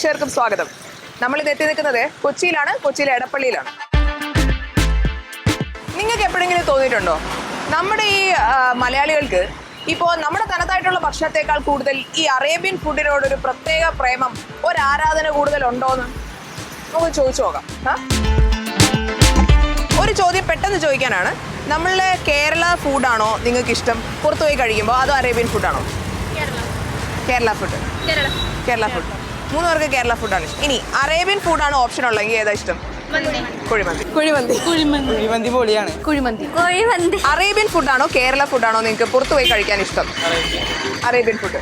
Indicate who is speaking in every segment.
Speaker 1: പ്രേക്ഷകർക്കും സ്വാഗതം. നമ്മൾ ഇത് എത്തി നിൽക്കുന്നത് കൊച്ചിയിലാണ് കൊച്ചിയിലെ എടപ്പള്ളിയിലാണ്. നിങ്ങൾക്ക് എപ്പോഴെങ്കിലും തോന്നിയിട്ടുണ്ടോ? നമ്മുടെ ഈ മലയാളികൾക്ക് ഇപ്പോൾ നമ്മുടെ തനതായിട്ടുള്ള ഭക്ഷണത്തെക്കാൾ കൂടുതൽ ഈ അറേബ്യൻ ഫുഡിനോട് ഒരു പ്രത്യേക പ്രേമം ഒരു ആരാധന കൂടുതൽ ഉണ്ടോന്ന് നമുക്ക് ചോദിച്ചു നോക്കാം. ഒരു ചോദ്യം പെട്ടെന്ന് ചോദിക്കാനാണ്. നമ്മളെ കേരള ഫുഡാണോ നിങ്ങൾക്ക് ഇഷ്ടം പുറത്തുപോയി കഴിക്കുമ്പോൾ അതോ അറേബ്യൻ ഫുഡാണോ കേരള. ഫുഡ് കേരള. ഫുഡ് മൂന്ന് പേർക്ക് കേരള ഫുഡാണ് ഇഷ്ടം. ഇനി അറേബ്യൻ ഫുഡാണ് ഓപ്ഷൻ ഉള്ളതെങ്കിൽ ഏതാ ഇഷ്ടം? കുഴിമന്തി.
Speaker 2: കുഴിമന്തി. കുഴിമന്തി.
Speaker 3: കുഴിമന്തി പൊളിയാണ്.
Speaker 2: കുഴിമന്തി. കുഴിമന്തി.
Speaker 1: അറേബ്യൻ ഫുഡാണോ കേരള ഫുഡാണോ നിങ്ങൾക്ക് പുറത്തു പോയി കഴിക്കാൻ ഇഷ്ടം? അറേബ്യൻ ഫുഡ്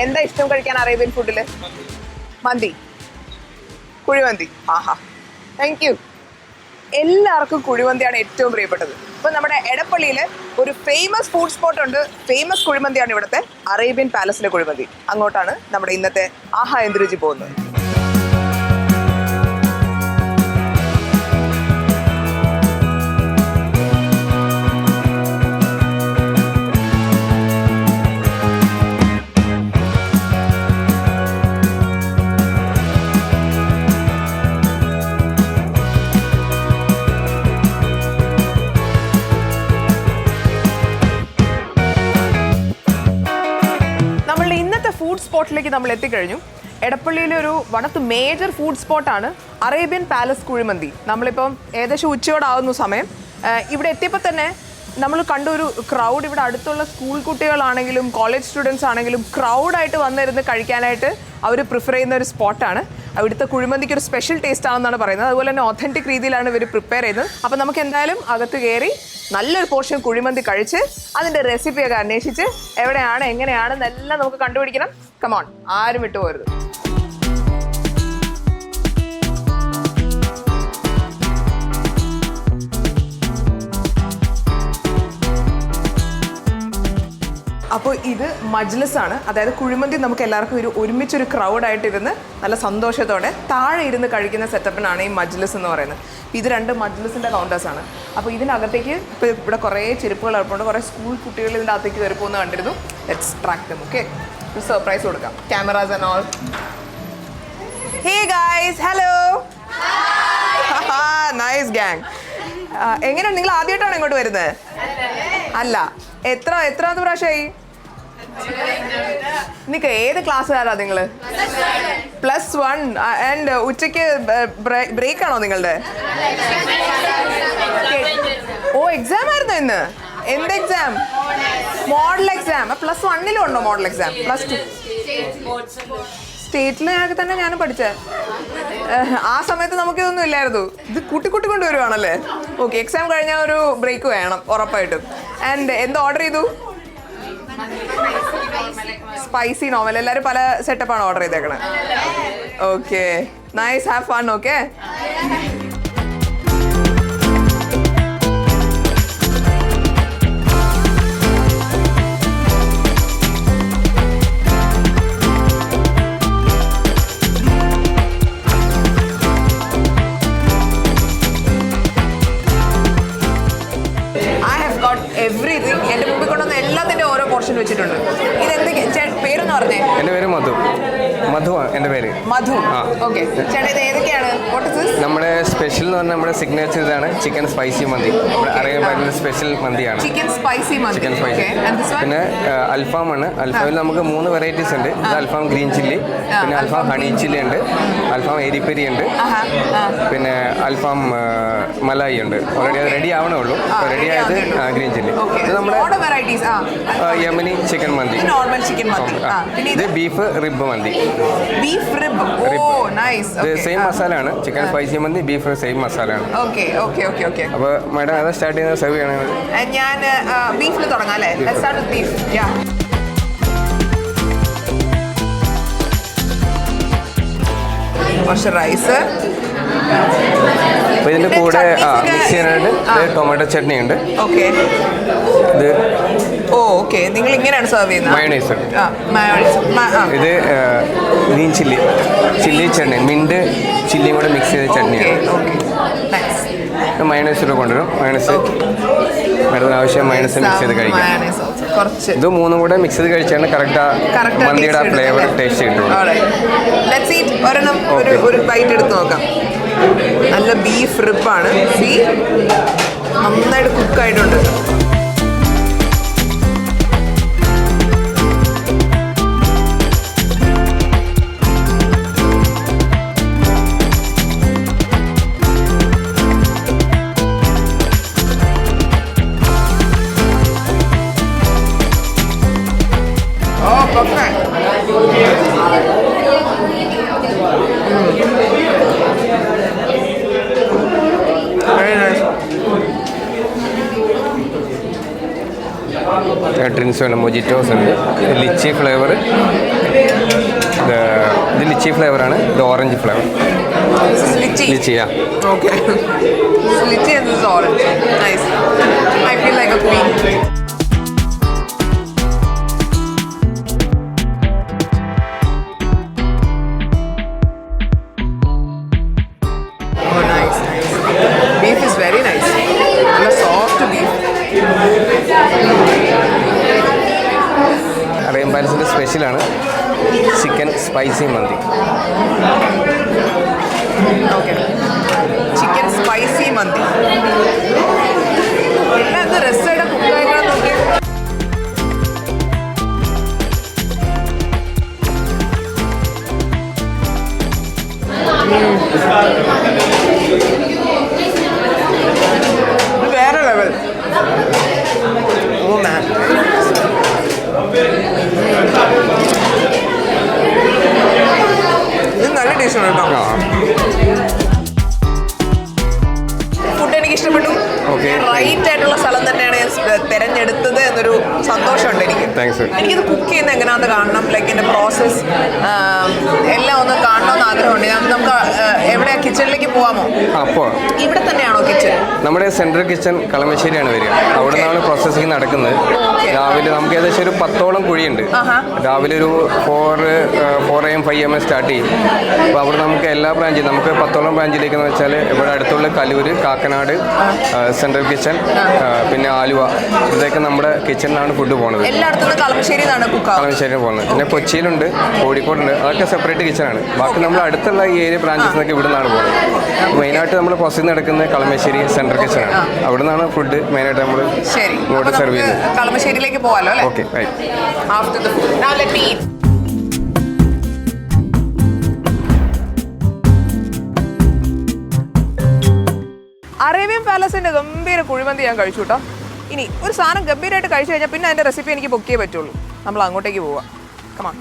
Speaker 1: എന്താ ഇഷ്ടം കഴിക്കാൻ അറേബ്യൻ ഫുഡിൽ മന്തി. കുഴിമന്തി. ആഹാ. താങ്ക് യു എല്ലാവർക്കും കുഴിമന്തിയാണ് ഏറ്റവും പ്രിയപ്പെട്ടത്. ഇപ്പൊ നമ്മുടെ എടപ്പള്ളിയിൽ ഒരു ഫേമസ് ഫുഡ് സ്പോട്ട് ഉണ്ട്. ഫേമസ് കുഴിമന്തിയാണ് ഇവിടുത്തെ അറേബ്യൻ പാലസിലെ കുഴിമന്തി. അങ്ങോട്ടാണ് നമ്മുടെ ഇന്നത്തെ ആഹാ എന്തിരുചി പോകുന്നത്. സ്പോട്ടിലേക്ക് നമ്മൾ എത്തിക്കഴിഞ്ഞു. എടപ്പള്ളിയിലെ ഒരു one of the major food സ്പോട്ടാണ് അറേബ്യൻ പാലസ് കുഴിമന്തി. നമ്മളിപ്പം ഏകദേശം ഉച്ചയോടാവുന്ന സമയം. ഇവിടെ എത്തിയപ്പോൾ തന്നെ നമ്മൾ കണ്ട ഒരു ക്രൗഡ് ഇവിടെ അടുത്തുള്ള സ്കൂൾ കുട്ടികളാണെങ്കിലും കോളേജ് സ്റ്റുഡൻസ് ആണെങ്കിലും ക്രൗഡായിട്ട് വന്നിരുന്ന് കഴിക്കാനായിട്ട് അവർ പ്രിഫർ ചെയ്യുന്ന ഒരു സ്പോട്ടാണ് അവിടുത്തെ കുഴിമന്തിക്ക് ഒരു സ്പെഷ്യൽ ടേസ്റ്റ് ആണെന്നാണ് പറയുന്നത്. അതുപോലെ തന്നെ ഒത്തന്റിക് രീതിയിലാണ് ഇവർ പ്രിപ്പയർ ചെയ്യുന്നത്. അപ്പോൾ നമുക്ക് എന്തായാലും അകത്ത് കയറി നല്ലൊരു പോർഷൻ കുഴിമന്തി കഴിച്ച് അതിന്റെ റെസിപ്പിയൊക്കെ അന്വേഷിച്ച് എവിടെയാണ് എങ്ങനെയാണെന്നെല്ലാം നമുക്ക് കണ്ടുപിടിക്കണം. കമോൺ ആരും വിട്ടുപോകരുത് അപ്പോൾ ഇത് മജ്ലിസ് ആണ് അതായത് കുഴിമന്തി നമുക്ക് എല്ലാവർക്കും ഒരു ഒരുമിച്ചൊരു ക്രൗഡായിട്ട് ഇരുന്ന് നല്ല സന്തോഷത്തോടെ താഴെ ഇരുന്ന് കഴിക്കുന്ന സെറ്റപ്പിനാണ് ഈ മജ്ലിസ് എന്ന് പറയുന്നത്. ഇത് രണ്ട് മജ്ലിസിന്റെ കൗണ്ടേഴ്സ് ആണ്. അപ്പോൾ ഇതിനകത്തേക്ക് ഇപ്പോൾ ഇവിടെ കുറേ ചെരുപ്പുകൾ ഇറപ്പുണ്ട് കുറേ സ്കൂൾ കുട്ടികൾ ഇതിന്റെ അകത്തേക്ക് കയറി എന്ന് കണ്ടിരുന്നു. Let's track them okay surprise കൊടുക്കാം. Cameras and all hey guys hello nice gang എങ്ങനെയാണ് നിങ്ങൾ ആദ്യമായിട്ടാണ് ഇങ്ങോട്ട് വരുന്നത്? അല്ല. എത്ര എത്രാമത്തെ പ്രാവശ്യമായി? നിക്ക് ഏത് ക്ലാസ്സുകാരാ നിങ്ങൾ പ്ലസ് വൺ ആൻഡ് ഉച്ചയ്ക്ക് ബ്രേക്ക് ആണോ നിങ്ങളുടെ? ഓ എക്സാം ആയിരുന്നു ഇന്ന്? എന്ത് എക്സാം മോഡൽ എക്സാം പ്ലസ് വണ്ണിലും ഉണ്ടോ മോഡൽ എക്സാം പ്ലസ് ടു സ്റ്റേറ്റിൽ ഞങ്ങൾക്ക് തന്നെ ഞാൻ പഠിച്ചത് ആ സമയത്ത് നമുക്കിതൊന്നും ഇല്ലായിരുന്നു. ഇത് കൂട്ടിക്കൂട്ടി കൂട്ടി കൊണ്ടുവരുവാണല്ലേ ഓക്കെ എക്സാം കഴിഞ്ഞാൽ ഒരു ബ്രേക്ക് വേണം ഉറപ്പായിട്ടും. ആൻഡ് എന്ത് ഓർഡർ ചെയ്തു? സ്പൈസി നോവൽ എല്ലാവരും പല സെറ്റപ്പാണ് ഓർഡർ ചെയ്തേക്കണേ.
Speaker 4: Okay nice have fun
Speaker 1: okay
Speaker 4: Madhu.
Speaker 1: Okay ചേട്ടാ ഇത് ഏതൊക്കെയാണ്? വാട്ട്
Speaker 4: നമ്മുടെ സ്പെഷ്യൽ എന്ന് പറഞ്ഞാൽ നമ്മുടെ സിഗ്നേച്ചർ ഇതാണ് ചിക്കൻ സ്പൈസി മന്തി. നമ്മുടെ അറിയാൻ പറ്റുന്ന സ്പെഷ്യൽ മന്തിയാണ്.
Speaker 1: ചിക്കൻ സ്പൈസി മന്തി.
Speaker 4: ചിക്കൻ സ്പൈസി പിന്നെ അൽഫാമാണ് അൽഫാമിൽ നമുക്ക് മൂന്ന് വെറൈറ്റീസ് ഉണ്ട്. ഇത് അൽഫാം ഗ്രീൻ ചില്ലി പിന്നെ അൽഫാം ഹണി ചില്ലി ഉണ്ട്. അൽഫാം എരിപ്പരി ഉണ്ട്. പിന്നെ അൽഫാം മലായി ഉണ്ട്. ഓൾറെഡി അത് റെഡി ആവണേ ഉള്ളൂ റെഡി ആയത് ഗ്രീൻ ചില്ലി. ഇത് നമ്മുടെ യമനി ചിക്കൻ മന്തി.
Speaker 1: നോർമൽ ചിക്കൻ മന്തി.
Speaker 4: ഇത് ബീഫ് റിബ് മന്തി.
Speaker 1: ബീഫ് റിബ്
Speaker 4: സെയിം മസാലയാണ് ചിക്കൻ സ്പൈസി മന്തി ബീഫ് സെയിം
Speaker 1: ഓക്കെ
Speaker 4: അപ്പോൾ മാഡം അതാ സ്റ്റാർട്ട് ചെയ്യുന്ന സെർവ് ചെയ്യണത്.
Speaker 1: ഞാൻ ബീഫിൽ തുടങ്ങാം അല്ലേ? ലെറ്റ്സ് വിത്ത് ബീഫ് യാ കുറച്ച് റൈസ് ഇതിന്റെ
Speaker 4: കൂടെ മിക്സ് ചെയ്യാനായിട്ട് ടൊമാറ്റോ ചട്നി ഉണ്ട്. ഇത്
Speaker 1: ഓ ഓക്കെ. നിങ്ങൾ ഇങ്ങനെയാണ് സെർവ് ചെയ്യുന്നത്
Speaker 4: മയോണൈസ്
Speaker 1: ആ മയോണൈസ് ആ.
Speaker 4: ഇത് green chilli. Chilli chutney. Mint ചില്ലിയും കൂടെ മിക്സ് ചെയ്ത ചട്നിയാണ്.
Speaker 1: ഓക്കെ. നൈസ്
Speaker 4: മയണൈസ് കൂടെ കൊണ്ടുവരും. മയണൈസ് മാഡത്തിന് ആവശ്യം മയണൈസ് മിക്സ് ചെയ്ത് കഴിക്കാം.
Speaker 1: കുറച്ച്.
Speaker 4: ഇത് മൂന്നും കൂടെ മിക്സ് ചെയ്ത് കഴിച്ചാണ് കറക്റ്റ് മന്തിയുടെ
Speaker 1: ആ
Speaker 4: ഫ്ലേവർ ടേസ്റ്റ് കിട്ടും
Speaker 1: ലെറ്റ്സ് ഈറ്റ് ഒരെണ്ണം ഒരു ഒരു ബൈറ്റ് എടുത്ത് നോക്കാം. നല്ല ബീഫ് റിപ്പാണ് സീ നന്നായിട്ട് കുക്കായിട്ടുണ്ട്
Speaker 4: ഉണ്ട് മൊജിറ്റോസ് ഉണ്ട്. ലിച്ചി ഫ്ലേവർ ഇത് ലിച്ചി ഫ്ലേവർ ആണ്. ഇത് orange flavour. ലിച്ചിയാ
Speaker 1: okay orange I feel and a is കിച്ചണിലേക്ക് പോവാമോ?
Speaker 4: അപ്പോ
Speaker 1: ഇവിടെ തന്നെയാണോ കിച്ചൺ?
Speaker 4: നമ്മുടെ സെൻട്രൽ കിച്ചൺ കളമശ്ശേരിയാണ് വരിക. അവിടെ നിന്നാണ് പ്രോസസ്സിങ് നടക്കുന്നത് രാവിലെ നമുക്ക് ഏകദേശം ഒരു പത്തോളം കുഴിയുണ്ട്. രാവിലെ ഒരു four four M five M M start ചെയ്യും. അപ്പോൾ അവിടെ നമുക്ക് എല്ലാ ബ്രാഞ്ചും നമുക്ക് പത്തോളം ബ്രാഞ്ചിലേക്ക് എന്ന് വെച്ചാൽ ഇവിടെ അടുത്തുള്ള കലൂര് കാക്കനാട് സെൻട്രൽ കിച്ചൺ പിന്നെ ആലുവ. ഇതൊക്കെ നമ്മുടെ കിച്ചണിലാണ് ഫുഡ് പോകുന്നത്
Speaker 1: കളമശ്ശേരി
Speaker 4: പോകുന്നത് പിന്നെ കൊച്ചിയിലുണ്ട് കോഴിക്കോടുണ്ട്. അതൊക്കെ സെപ്പറേറ്റ് കിച്ചണാണ്. ബാക്കി നമ്മൾ അടുത്തുള്ള ഈ ഏരിയ ബ്രാഞ്ചസ് നിന്നൊക്കെ ഇവിടെ നിന്നാണ് പോകുന്നത് മെയിനായിട്ട് നമ്മൾ പ്രോസസ്സിങ് നടക്കുന്നത് കളമശ്ശേരി സെൻട്രൽ കിച്ചൺ ആണ്. അവിടെ നിന്നാണ് ഫുഡ് മെയിനായിട്ട് നമ്മൾ
Speaker 1: ശരി.
Speaker 4: ഇങ്ങോട്ട് സെർവ് ചെയ്യുന്നത്.
Speaker 1: കളമശ്ശേരിയിലേക്ക് അല്ലേ? Okay after the food now let me Arabian പാലസിന്റെ ഗംഭീര കുഴിമന്തി ഞാൻ കഴിച്ചു കേട്ടോ. ഇനി ഒരു സാധനം ഗംഭീരമായിട്ട് കഴിച്ചു കഴിഞ്ഞാൽ പിന്നെ അതിന്റെ റെസിപ്പി എനിക്ക് ബുക്ക് ചെയ്യേ പറ്റുള്ളൂ. നമ്മൾ അങ്ങോട്ടേക്ക് പോവാം. കമാ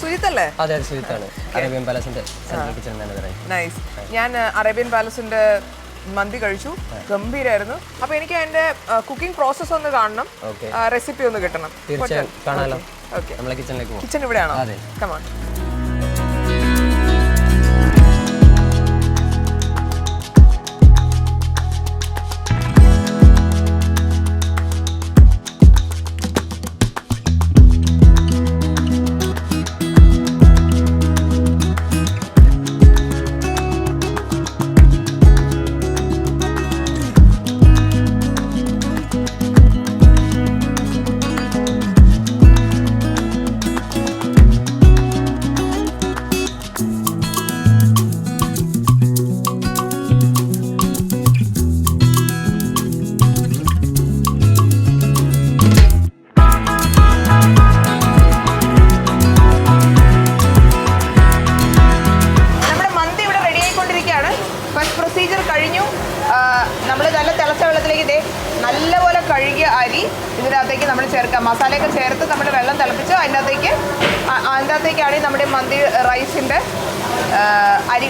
Speaker 1: സുജിത്ത് അല്ലേ
Speaker 3: അതെ സുജിത്താണ്. അറേബ്യൻ പാലസിന്റെ സെൻട്രൽ കിച്ചൺ മാനേജറായി
Speaker 1: നൈസ് ഞാൻ അറേബ്യൻ പാലസിന്റെ മന്തി കഴിച്ചു. ഗംഭീരായിരുന്നു. അപ്പൊ എനിക്ക് അതിന്റെ കുക്കിംഗ് പ്രോസസ് ഒന്ന് കാണണം. റെസിപ്പി ഒന്ന് കിട്ടണം.
Speaker 3: തീർച്ചയായും കാണാലോ.
Speaker 1: കിച്ചൺ ഇവിടെയാണോ. കമാൺ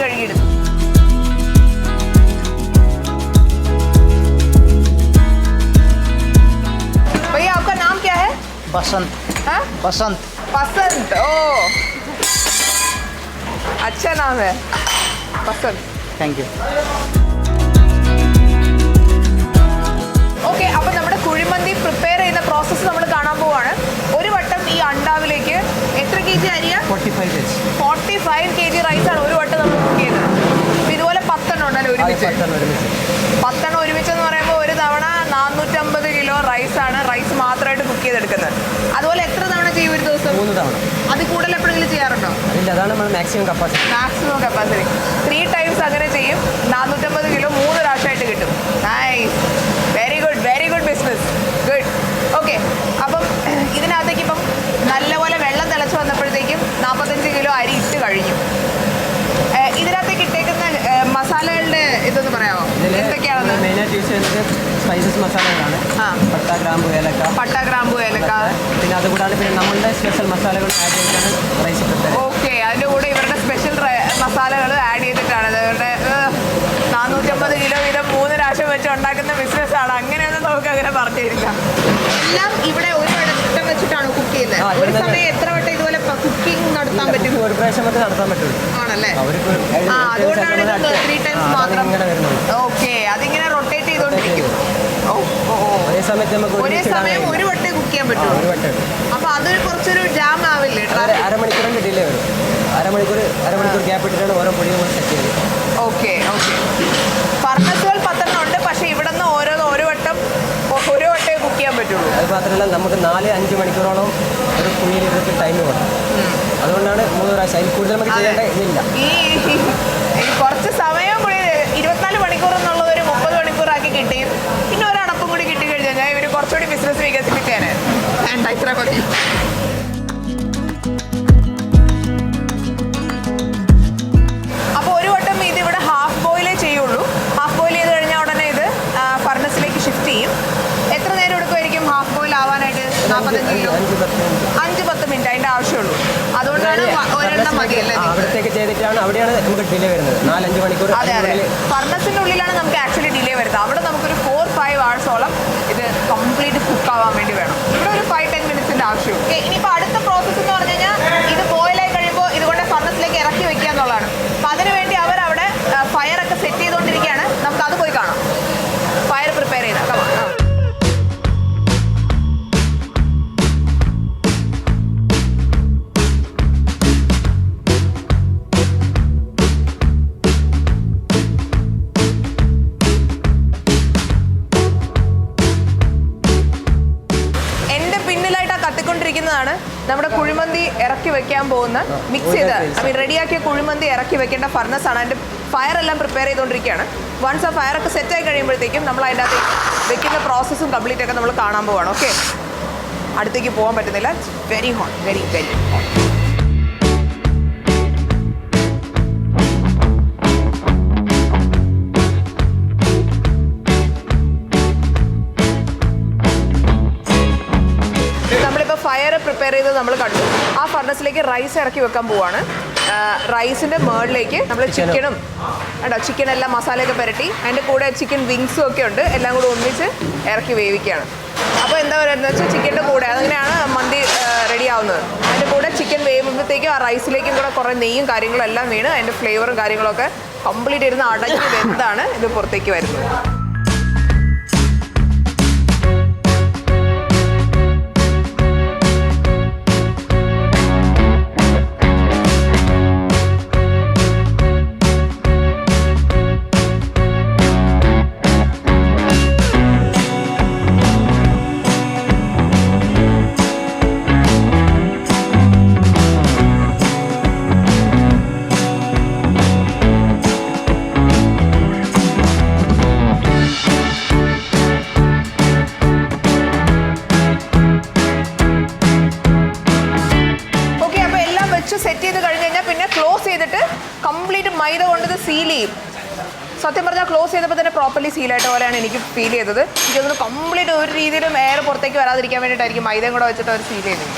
Speaker 1: അരി കഴുകിയിടുന്നത് भैया आपका नाम क्या है
Speaker 5: बसंत
Speaker 1: हाँ?
Speaker 5: बसंत
Speaker 1: पसंद ओ अच्छा नाम है पसंद
Speaker 5: थैंक यू
Speaker 1: ഓക്കെ അപ്പൊ നമ്മുടെ കുഴിമന്തി പ്രിപ്പയർ കെ ജി അരിയ? Forty five K G rice ആണ് ഒരു വട്ടം നമ്മൾ കുക്ക് ചെയ്യുന്നത് ഇതുപോലെ പത്തെണ്ണം ഉണ്ടല്ലോ ഒരുമിച്ച്. പത്തെണ്ണം ഒരുമിച്ച്. എന്ന് പറയുമ്പോൾ ഒരു തവണ നാനൂറ്റമ്പത് കിലോ റൈസ് ആണ് റൈസ് മാത്രമായിട്ട് കുക്ക് ചെയ്തെടുക്കുന്നത്. അതുപോലെ എത്ര തവണ ചെയ്യും ഒരു ദിവസം?
Speaker 3: മൂന്ന് തവണ.
Speaker 1: അത് കൂടുതൽ എപ്പോഴെങ്കിലും ചെയ്യാറുണ്ടോ?
Speaker 3: അതാണ് നമ്മൾ maximum capacity
Speaker 1: maximum capacity three times അങ്ങനെ ചെയ്യും. നാനൂറ്റമ്പത് കിലോ മൂന്ന് പ്രാവശ്യമായിട്ട് കിട്ടും. Nice very good very good business good okay അപ്പം ഇതിനകത്തേക്ക് ഇപ്പം നല്ലപോലെ കിലോ അരി ഇട്ട് കഴിഞ്ഞു ഇതിനകത്തേക്ക് ഇട്ടേക്കുന്ന മസാലകളുടെ ഇതൊന്ന് പറയാമോ? എന്തൊക്കെയാണെന്ന്?
Speaker 3: മെയിനായിട്ട് യൂസ് ചെയ്യുന്നത് സ്പൈസസ് മസാലകളാണ്. പട്ട ഗ്രാമ്പു ഏലക്ക.
Speaker 1: പട്ട ഗ്രാമ്പു ഏലക്ക.
Speaker 3: പിന്നെ അതുകൂടാതെ പിന്നെ നമ്മളുടെ സ്പെഷ്യൽ മസാലകൾ ആഡ് ചെയ്തിട്ടാണ് റൈസ്
Speaker 1: ഓക്കെ അതിന്റെ കൂടെ ഇവരുടെ സ്പെഷ്യൽ മസാലകൾ ആഡ് ചെയ്തിട്ടാണ് ഇവരുടെ നാനൂറ്റമ്പത് കിലോ വീതം മൂന്ന് രാശം വെച്ച് ഉണ്ടാക്കുന്ന ബിസിനസ്സാണ് അങ്ങനെയൊന്നും നമുക്ക് അങ്ങനെ പറഞ്ഞു എല്ലാം ഇവിടെ ഒരു വട്ടം വെച്ചിട്ടാണ് കുക്ക് ചെയ്യുന്നത്. ഒരു സമയം എത്ര വട്ടം ഇതുപോലെ കുക്കിംഗ് നടത്താൻ പറ്റും.
Speaker 3: ഒരു പ്രാവശ്യം മാത്രമേ നടത്താൻ പറ്റുള്ളൂ.
Speaker 1: ആണല്ലേ? ആ അതുകൊണ്ടാണ് ത്രീ ടൈംസ് മാത്രം ഓക്കെ അതിങ്ങനെ റൊട്ടേറ്റ് ചെയ്തോണ്ടിരിക്കും.
Speaker 3: ഒരേ സമയത്ത് നമുക്ക്
Speaker 1: ഒരേ സമയം. ഒരു വട്ടേ കുക്ക് ചെയ്യാൻ പറ്റും
Speaker 3: ഒരു വട്ടം.
Speaker 1: അപ്പൊ അതൊരു കുറച്ചൊരു ജാം ആവില്ലേ
Speaker 3: അരമണിക്കൂറിന്റെ ഡിലേ വരും. അരമണിക്കൂർ അരമണിക്കൂർ ഗ്യാപ്പ് ഇട്ടിട്ടാണ് ഓരോ പൊടിയും നമ്മൾ സെറ്റ് ചെയ്യുന്നത്.
Speaker 1: Okay okay. ഫർണസുകൾ പത്തെണ്ണം ഉണ്ട് പക്ഷെ ഇവിടെ നിന്ന് ഓരോ ഒരു വട്ടം ഒരു വട്ടേ കുക്ക് ചെയ്യാൻ പറ്റുള്ളൂ.
Speaker 3: അത് മാത്രമല്ല നമുക്ക് നാല് അഞ്ച് മണിക്കൂറോളം ഒരു കുഴിയിലിരുന്നിട്ട് ടൈം വേണം. അതുകൊണ്ടാണ് മൂന്ന് പ്രാവശ്യം. അതിൽ കൂടുതൽ നമുക്ക്. ചെയ്യേണ്ട ഇതില്ല.
Speaker 1: ഈ കുറച്ച് സമയം കൂടി ഇരുപത്തിനാല് മണിക്കൂർ എന്നുള്ളത് ഒരു മുപ്പത് മണിക്കൂറാക്കി കിട്ടി. പിന്നെ ഒരടപ്പം കൂടി കിട്ടി കഴിഞ്ഞാൽ ഇവർ കുറച്ചുകൂടി ബിസിനസ് വികസിപ്പിച്ചേനെ വേണ്ട ഇത്ര മതി. അപ്പോൾ ഒരു വട്ടം ഇത് ഇവിടെ ഹാഫ് ബോയിലേ ചെയ്യുള്ളൂ. ഹാഫ് ബോയിൽ ചെയ്ത് കഴിഞ്ഞാൽ ഉടനെ ഇത് ഫർണസിലേക്ക് ഷിഫ്റ്റ് ചെയ്യും. എത്ര നേരം എടുക്കുമായിരിക്കും ഹാഫ് ബോയിൽ ആവാനായിട്ട്? നാൽപ്പത്തഞ്ച് കിലോ?
Speaker 3: അഞ്ച് പത്ത് മിനിറ്റ്.
Speaker 1: അഞ്ച് പത്ത് മിനിറ്റ്. അതിന്റെ ആവശ്യമുള്ളൂ.
Speaker 3: അവിടത്തേക്ക് ചെയ്തിട്ടാണ് അവിടെയാണ് നമുക്ക് ഡിലേ വരുന്നത്. നാലഞ്ച് മണിക്കൂർ
Speaker 1: ഉള്ളിലാണ് നമുക്ക് ആക്ച്വലി ഡിലേ വരുന്നത്. അവിടെ നമുക്കൊരു ഫോർ ഫൈവ് അവേഴ്സോളം ഇത് കംപ്ലീറ്റ് കുക്ക് ആവാൻ വേണ്ടി വേണം. മിക്സ് ചെയ്ത് ഐ മീൻ റെഡിയാക്കിയ കുഴിമന്തി ഇറക്കി വെക്കേണ്ട ഫർണസ് ആണ്. അതിന്റെ ഫയർ എല്ലാം പ്രിപ്പയർ ചെയ്തുകൊണ്ടിരിക്കുകയാണ് വൺസ് ആ ഫയർ ഒക്കെ സെറ്റ് ആയി കഴിയുമ്പോഴത്തേക്കും നമ്മൾ അതിന്റെ അകത്ത് വെക്കുന്ന പ്രോസസ്സും കംപ്ലീറ്റ് ഒക്കെ നമ്മൾ കാണാൻ പോവാണ്. ഓക്കെ അടുത്തേക്ക് പോകാൻ പറ്റുന്നില്ല. Very hot very very hot prepare ചെയ്ത് നമ്മൾ കണ്ടു ആ ഫർണസിലേക്ക് റൈസ് ഇറക്കി വെക്കാൻ പോവാണ്. റൈസിന്റെ മേളിലേക്ക് നമ്മൾ ചിക്കനും കേട്ടോ ചിക്കൻ എല്ലാം മസാലയൊക്കെ പുരട്ടി. അതിന്റെ കൂടെ ചിക്കൻ വിങ്സും ഒക്കെ ഉണ്ട്. എല്ലാം കൂടെ ഒന്നിച്ച് ഇറക്കി വേവിക്കുകയാണ്. അപ്പോൾ എന്താ പറയുക വെച്ചാൽ ചിക്കന്റെ കൂടെ അതങ്ങനെയാണ് മന്തി റെഡി ആവുന്നത്. അതിന്റെ കൂടെ ചിക്കൻ വേവുമ്പോഴത്തേക്കും ആ റൈസിലേക്കും കൂടെ കുറേ നെയ്യും കാര്യങ്ങളും എല്ലാം വീണ് അതിന്റെ ഫ്ലേവറും കാര്യങ്ങളൊക്കെ കംപ്ലീറ്റ് ഇരുന്ന് അടഞ്ഞ് വെന്താണ് ഇത് പുറത്തേക്ക് വരുന്നത്. സത്യം പറഞ്ഞാൽ ക്ലോസ് ചെയ്തപ്പോൾ തന്നെ പ്രോപ്പർലി സീലായിട്ട് പോലെയാണ് എനിക്ക് ഫീൽ ചെയ്തത്. എനിക്കതൊന്ന് കംപ്ലീറ്റ് ഒരു രീതിയിലും എയർ പുറത്തേക്ക് വരാതിരിക്കാൻ വേണ്ടിയിട്ടായിരിക്കും മൈദയും കൂടെ വെച്ചിട്ട് അവർ സീൽ ചെയ്തത്.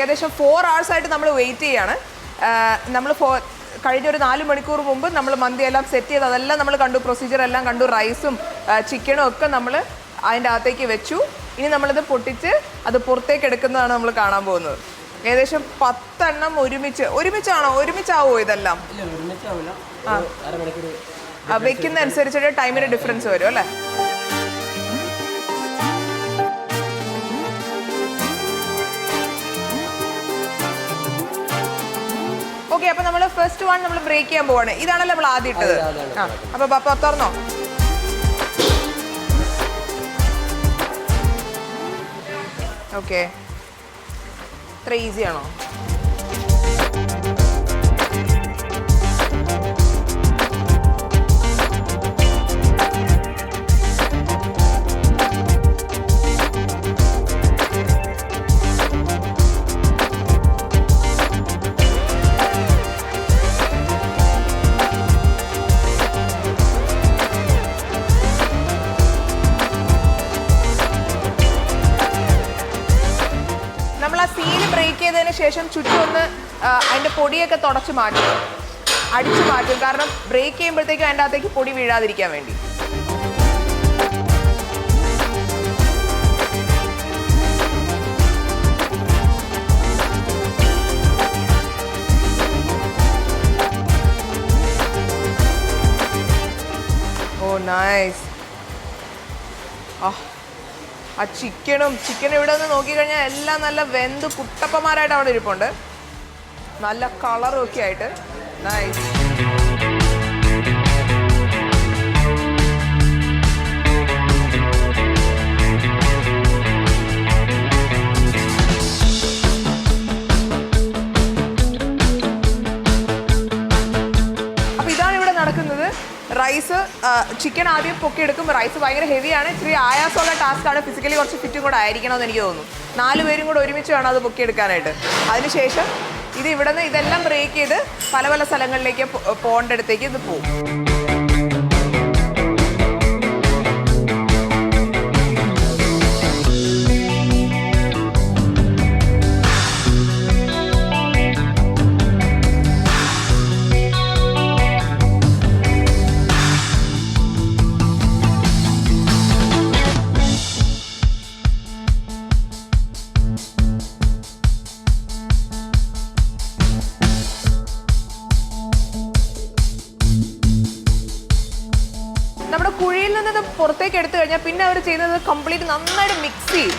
Speaker 1: ഏകദേശം ഫോർ hours ആയിട്ട് നമ്മൾ വെയിറ്റ് ചെയ്യാണ്. നമ്മൾ ഫോ കഴിഞ്ഞ ഒരു നാല് മണിക്കൂർ മുമ്പ് നമ്മൾ മന്തി എല്ലാം സെറ്റ് ചെയ്ത് അതെല്ലാം നമ്മൾ കണ്ടു. പ്രൊസീജിയർ എല്ലാം കണ്ടു. റൈസും ചിക്കനും ഒക്കെ നമ്മൾ അതിന്റെ അകത്തേക്ക് വെച്ചു. ഇനി നമ്മളിത് പൊട്ടിച്ച് അത് പുറത്തേക്ക് എടുക്കുന്നതാണ് നമ്മൾ കാണാൻ പോകുന്നത്. ഏകദേശം പത്തെണ്ണം ഒരുമിച്ച് ഒരുമിച്ചാണോ? ഒരുമിച്ചാവോ ഇതെല്ലാം? വെക്കുന്ന അനുസരിച്ചിട്ട് ടൈമിന് ഡിഫറൻസ് വരും അല്ലേ? ഓക്കെ അപ്പൊ നമ്മൾ ഫസ്റ്റ് വൺ നമ്മൾ ബ്രേക്ക് ചെയ്യാൻ പോവാണ്. ഇതാണല്ലോ നമ്മൾ ആദ്യം ഇട്ടത്. ആ അപ്പൊ പപ്പ തുറന്നോ? ഓക്കെ ഇത്ര ഈസി ആണോ? ശേഷം ചുറ്റും ഒന്ന് ആ, പൊടിയൊക്കെ തുടച്ച് മാറ്റും. അടിച്ചു മാറ്റും. കാരണം ബ്രേക്ക് ചെയ്യുമ്പോഴത്തേക്കും അതിന്റെ അകത്തേക്ക് പൊടി വീഴാതിരിക്കാൻ വേണ്ടി. ഓ നൈസ് ആ ആ ചിക്കനും ചിക്കൻ ഇവിടെ നിന്ന് നോക്കിക്കഴിഞ്ഞാൽ എല്ലാം നല്ല വെന്ത് കുട്ടപ്പന്മാരായിട്ട് അവിടെ ഇരിപ്പുണ്ട്. നല്ല കളറും ഒക്കെ ആയിട്ട്. നൈസ് റൈസ് ചിക്കൻ ആദ്യം പൊക്കി പൊക്കിയെടുക്കും. റൈസ് ഭയങ്കര ഹെവിയാണ് ഇച്ചിരി ആയാസമുള്ള ടാസ്ക് ആണ്. ഫിസിക്കലി കുറച്ച് ഫിറ്റും കൂടെ ആയിരിക്കണമെന്ന് എനിക്ക് തോന്നുന്നു. നാല് പേരും കൂടെ ഒരുമിച്ച് വേണം അത് പൊക്കി എടുക്കാനായിട്ട് അതിനുശേഷം ഇത് ഇവിടെ നിന്ന് ഇതെല്ലാം ബ്രേക്ക് ചെയ്ത് പല പല സ്ഥലങ്ങളിലേക്ക് പോകേണ്ടടുത്തേക്ക് ഇത് പോകും. പുറത്തേക്ക് എടുത്തു കഴിഞ്ഞാൽ പിന്നെ അവർ ചെയ്യുന്നത് കംപ്ലീറ്റ് നന്നായിട്ട് മിക്സ് ചെയ്യും.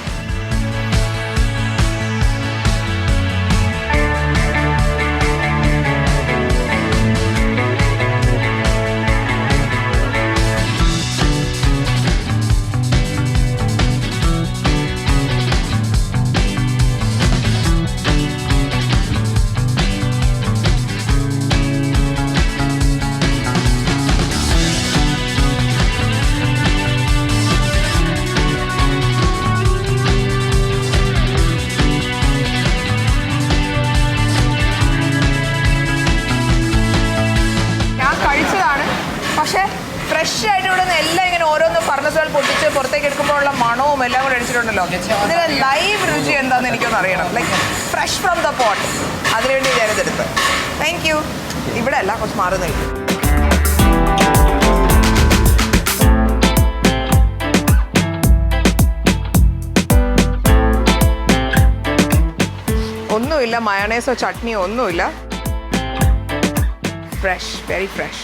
Speaker 1: എടുക്കുമ്പോഴുള്ള മണവും എല്ലാം കൂടെ അടിച്ചിട്ടുണ്ടല്ലോ. ഇതിന് ലൈവ് രുചി എന്താണെന്ന് എനിക്കൊന്ന് അറിയണം. Like fresh from the pot അതിനുവേണ്ടി ഞാനിതെടുത്ത് താങ്ക് യു ഇവിടെ അല്ല കുറച്ച് മാറി നിൽക്കും. ഒന്നുമില്ല മയണൈസോ ചട്നിയോ ഒന്നുമില്ല. ഫ്രഷ് വെരി ഫ്രഷ്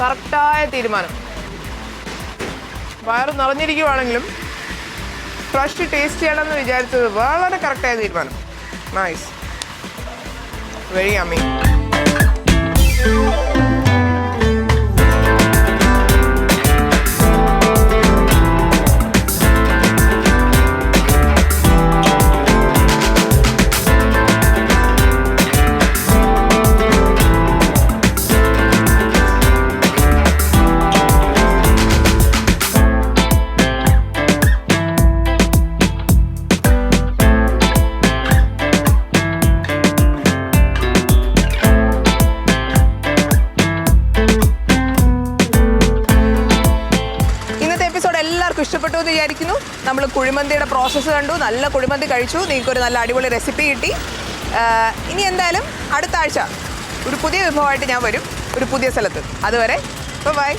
Speaker 1: കറക്റ്റായ തീരുമാനം. വയറ് നിറഞ്ഞിരിക്കുവാണെങ്കിലും ഫ്രഷ് ടേസ്റ്റ് ചെയ്യണമെന്ന് വിചാരിച്ചത് വളരെ കറക്റ്റായ തീരുമാനം. നൈസ് വെരി അമ്മി കുഴിമന്തിയുടെ കണ്ടു നല്ല കുഴിമന്തി കഴിച്ചു. നിങ്ങൾക്കൊരു നല്ല അടിപൊളി റെസിപ്പി കിട്ടി. ഇനി എന്തായാലും അടുത്ത ആഴ്ച ഒരു പുതിയ വിഭവമായിട്ട് ഞാൻ വരും. ഒരു പുതിയ സ്ഥലത്ത്. അതുവരെ ബൈ